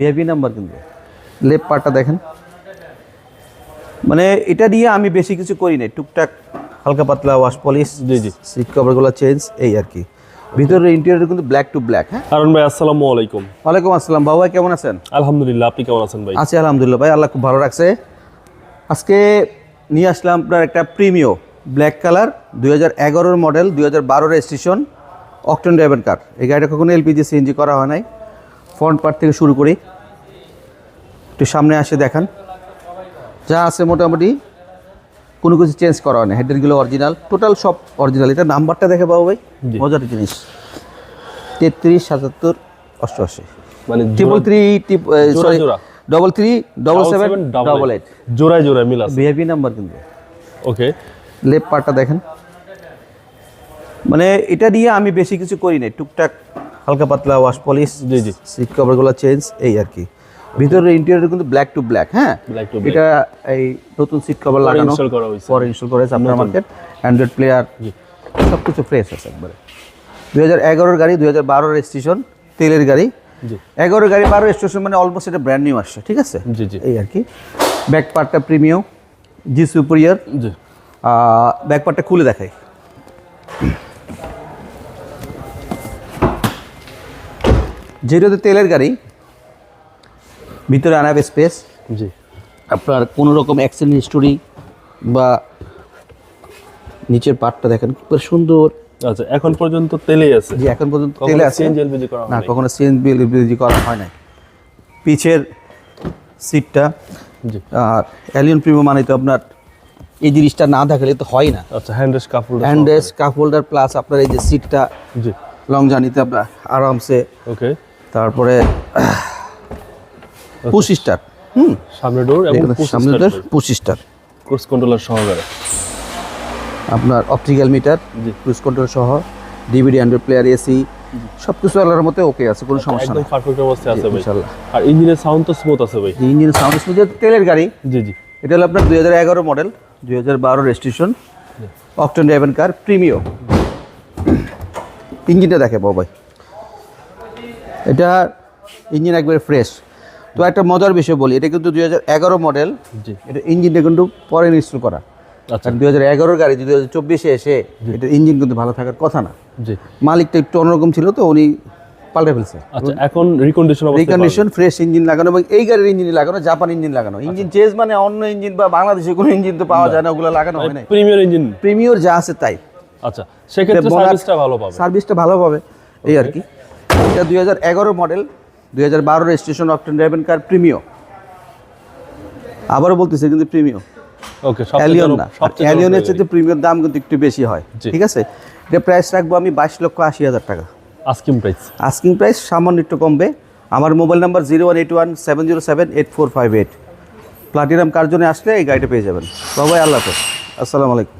VIP number কিন্তু। Left পার্টটা দেখেন। মানে এটা দিয়ে আমি বেশি কিছু করি নাই। টুকটাক হালকা পাতলা ওয়াশ পলিশ জি জি। সিট কভারগুলো চেঞ্জ এই আর কি। ভিতরের ইন্টেরিয়র কিন্তু ব্ল্যাক টু ব্ল্যাক হ্যাঁ? হারুন ভাই আসসালামু আলাইকুম। ওয়ালাইকুম আসসালাম। বাবা ভাই কেমন আছেন? আলহামদুলিল্লাহ আপনি কেমন আছেন ভাই? আছি আলহামদুলিল্লাহ ভাই আল্লাহ খুব ভালো রাখছে। আজকে নিয়ে আসলাম আপনার একটা প্রিমিও ব্ল্যাক কালার দুই হাজার এগারোর মডেল দুই হাজার বারোর স্টেশন অকটেন ড্রাইভেন কার এই গাড়িটা কখনো এলপিজি সিএনজি করা হয় নাই। ফ্রন্ট পার্ট থেকে শুরু করি। একটু সামনে আসে দেখান। যা আছে মোটামুটি কোনো কিছু চেঞ্জ করা হয় না হেডেরগুলো অরিজিনাল টোটাল সব অরিজিনাল এটা নাম্বারটা দেখে পাবো ভাই। মজার জিনিস। তেত্রিশ সাতাত্তর অষ্টআশি। মানে triple three sorry. Double three double seven double eight জোড়ায় জোড়ায় মিল আছে। ভিআইপি নাম্বার কিন্তু। ওকে লেফট পার্টটা দেখেন। মানে এটা দিয়ে আমি বেশি কিছু করি নাই। টুকটাক হালকা পাতলা ওয়াশ পলিশ জি জি। সিট কভারগুলো চেঞ্জ এই আর কি। ভিতরের ইন্টেরিয়র কিন্তু ব্ল্যাক টু ব্ল্যাক হ্যাঁ। এটা এই নতুন সিট কভার লাগানো করা হয়েছে। পরে ইনস্টল করেছে আপনার মার্কেট অ্যান্ড্রয়েড প্লেয়ার। সব কিছু ফ্রেশ আছে একবারে। দুই হাজার এগারোর গাড়ি দুই হাজার বারোর স্টেশন তেলের গাড়ি। জি। এগারো গাড়ি বারো স্টেশন মানে অলমোস্ট এটা ব্র্যান্ড নিউ আসছে ঠিক আছে? জি জি। এই আর কি। ব্যাক পার্টটা প্রিমিয়াম জি সুপিরিয়র জি। ব্যাক পার্টটা খুলে দেখাই। যেটাতে তেলের গাড়ি ভিতরে আনাবে স্পেস জি। আপনার কোনো রকম অ্যাক্সিডেন্ট হিস্টোরি বা নিচের পার্টটা দেখেন খুব সুন্দর। আচ্ছা এখন পর্যন্ত তেলেই আছে? যে এখন পর্যন্ত তেলে আছে। করা না কখনো সিএনজি করা হয় নাই। পিছের সিটটা আর অ্যালিয়ন প্রিমিয়াম মানে তো আপনার এই জিনিসটা না থাকলে তো হয় না। আচ্ছা হ্যান্ডেস কাপড় হ্যান্ড কাপ হোল্ডার প্লাস আপনার এই যে সিটটা জি। লং জার্নিতে আপনার আরামসে ওকে তারপরে পঁচিশ স্টার হুম। সামনে ডোর এবং সামনে পঁচিশ স্টার ক্রুজ কন্ট্রোলার সহকারে আপনার অপটিক্যাল মিটার। ক্রুজ কন্ট্রোল সহ ডিভিডি অ্যান্ড্রয়েড প্লেয়ার এসি সব কিছু আল্লাহর মতো ওকে আছে কোনো সমস্যা একদম নেই। পারফেক্ট অবস্থায় আছে ভাই। ইনশাল্লাহ আর ইঞ্জিনের সাউন্ড তো স্মুথ আছে ভাই। ইঞ্জিনের সাউন্ড স্মুথ তেলের গাড়ি। জি জি। এটা হলো আপনার দুই হাজার এগারো মডেল দুই হাজার বারো registration octane driven car Premio ইঞ্জিনটা দেখে বাবাই এটা ইঞ্জিন একবারে ফ্রেশ তো একটা মজার বিষয় বলি এটা কিন্তু দুই হাজার এগারো মডেল এটা ইঞ্জিনটা কিন্তু পরে ইনস্টল করা। আচ্ছা। দুই হাজার এগারোর গাড়ি দুই হাজার চব্বিশে এসে এটা ইঞ্জিন কিন্তু ভালো থাকার কথা না। জি। মালিকটা একটু অন্যরকম ছিল তো উনি পাল্টে ফেলছে। আচ্ছা এখন রিকন্ডিশন রিকন্ডিশন ফ্রেশ ইঞ্জিন লাগানো এবং এই গাড়ির ইঞ্জিন লাগানো জাপান ইঞ্জিন লাগানো। ইঞ্জিন চেঞ্জ মানে অন্য ইঞ্জিন বা বাংলাদেশে কোনো ইঞ্জিন তো পাওয়া যায় না ওগুলো লাগানো হয় না প্রিমিয়ার ইঞ্জিন প্রিমিয়র যা আছে তাই। আচ্ছা সেক্ষেত্রে সার্ভিসটা ভালো পাবে। সার্ভিসটা ভালো পাবে এই আর কি। এটা দুই হাজার এগারো মডেল দুই হাজার বারো registration octane driven car Premio আবারও বলতেছে কিন্তু প্রিমিও ওকে অ্যালিয়ন না। অ্যালিয়নের চেয়ে প্রিমিয়র দাম কিন্তু একটু বেশি হয়। ঠিক আছে? এটা প্রাইস রাখব আমি বাইশ লক্ষ আশি হাজার টাকা। আস্কিং প্রাইস আস্কিং প্রাইস সামান্য একটু কমবে। আমার mobile number zero one eight one seven zero seven eight four five eight platinum car জন্য আসলে এই গাড়িটা পেয়ে যাবেন। সবাই আল্লাহ হাফেজ। আসসালামু আলাইকুম।